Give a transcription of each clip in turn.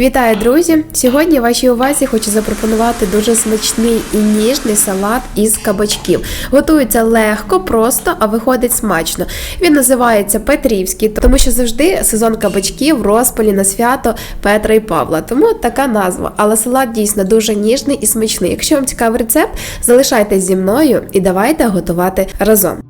Вітаю, друзі! Сьогодні вашій увазі хочу запропонувати дуже смачний і ніжний салат із кабачків. Готується легко, просто, а виходить смачно. Він називається Петрівський, тому що завжди сезон кабачків в розпалі на свято Петра і Павла. Тому така назва. Але салат дійсно дуже ніжний і смачний. Якщо вам цікавий рецепт, залишайтесь зі мною і давайте готувати разом.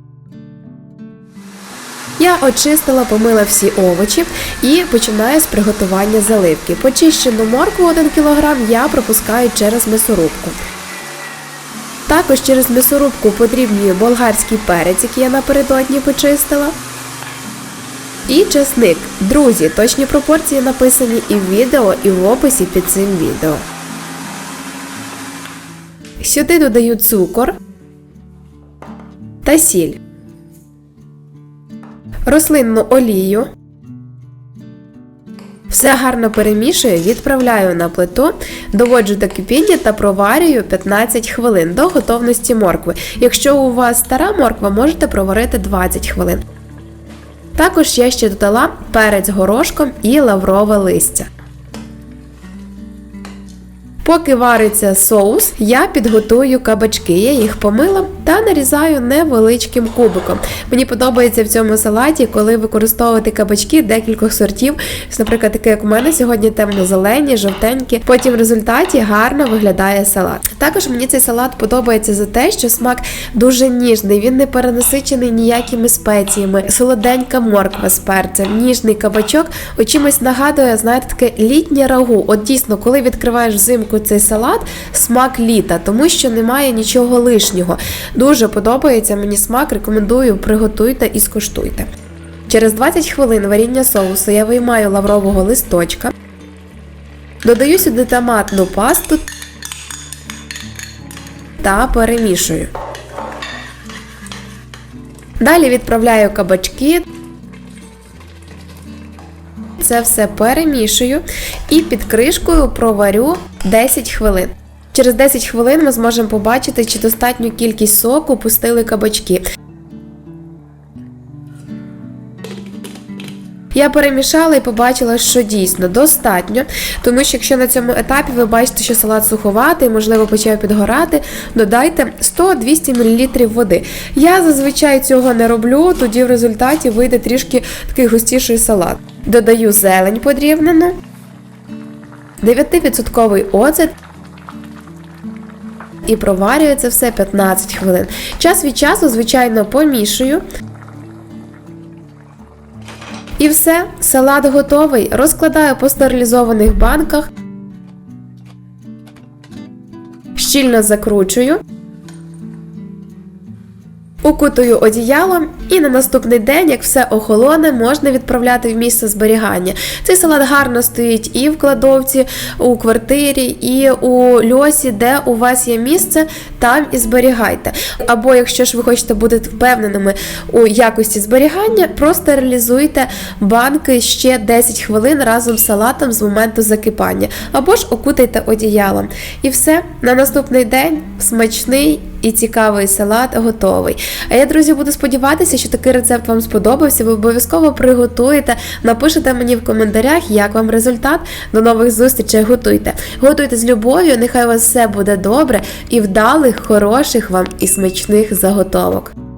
Я очистила, помила всі овочі і починаю з приготування заливки. Почищену моркву 1 кг я пропускаю через м'ясорубку. Також через м'ясорубку потрібнюю болгарський перець, який я напередодні почистила. І чесник. Друзі, точні пропорції написані і в відео, і в описі під цим відео. Сюди додаю цукор та сіль рослинну олію. Все гарно перемішую, відправляю на плиту, доводжу до кипіння та проварюю 15 хвилин до готовності моркви. Якщо у вас стара морква, можете проварити 20 хвилин. Також я ще додала перець горошком і лаврове листя. Поки вариться соус, я підготую кабачки. Я їх помила та нарізаю невеличким кубиком. Мені подобається в цьому салаті, коли використовувати кабачки декількох сортів. Наприклад, таке, як у мене сьогодні темно-зелені, жовтенькі. Потім в результаті гарно виглядає салат. Також мені цей салат подобається за те, що смак дуже ніжний, він не перенасичений ніякими спеціями. Солоденька морква з перцем, ніжний кабачок. Очимось нагадує, знаєте, таке літнє рагу. От дійсно, коли відкриваєш взимку цей салат, смак літа, тому що немає нічого лишнього. Дуже подобається мені смак, рекомендую, приготуйте і скуштуйте. Через 20 хвилин варіння соусу я виймаю лаврового листочка, додаю сюди томатну пасту та перемішую. Далі відправляю кабачки. Це все перемішую і під кришкою проварю 10 хвилин. Через 10 хвилин ми зможемо побачити, чи достатню кількість соку пустили кабачки. Я перемішала і побачила, що дійсно достатньо, тому що якщо на цьому етапі ви бачите, що салат суховатий, можливо, почав підгорати, додайте 100-200 мл води. Я зазвичай цього не роблю, тоді в результаті вийде трішки такий густіший салат. Додаю зелень подрібнену, 9% оцет. І проварюю це все 15 хвилин. Час від часу, звичайно, помішую. І все, салат готовий. Розкладаю по стерилізованих банках, щільно закручую, укутую одіялом, і на наступний день, як все охолоне, можна відправляти в місце зберігання. Цей салат гарно стоїть і в кладовці, у квартирі, і у льосі, де у вас є місце, там і зберігайте. Або, якщо ж ви хочете бути впевненими у якості зберігання, простерилізуйте банки ще 10 хвилин разом з салатом з моменту закипання. Або ж окутайте одіялом. І все, на наступний день смачний і цікавий салат готовий. А я, друзі, буду сподіватися, що такий рецепт вам сподобався. Ви обов'язково приготуєте, напишете мені в коментарях, як вам результат. До нових зустрічей готуйте. Готуйте з любов'ю, нехай у вас все буде добре і вдалих, хороших вам і смачних заготовок.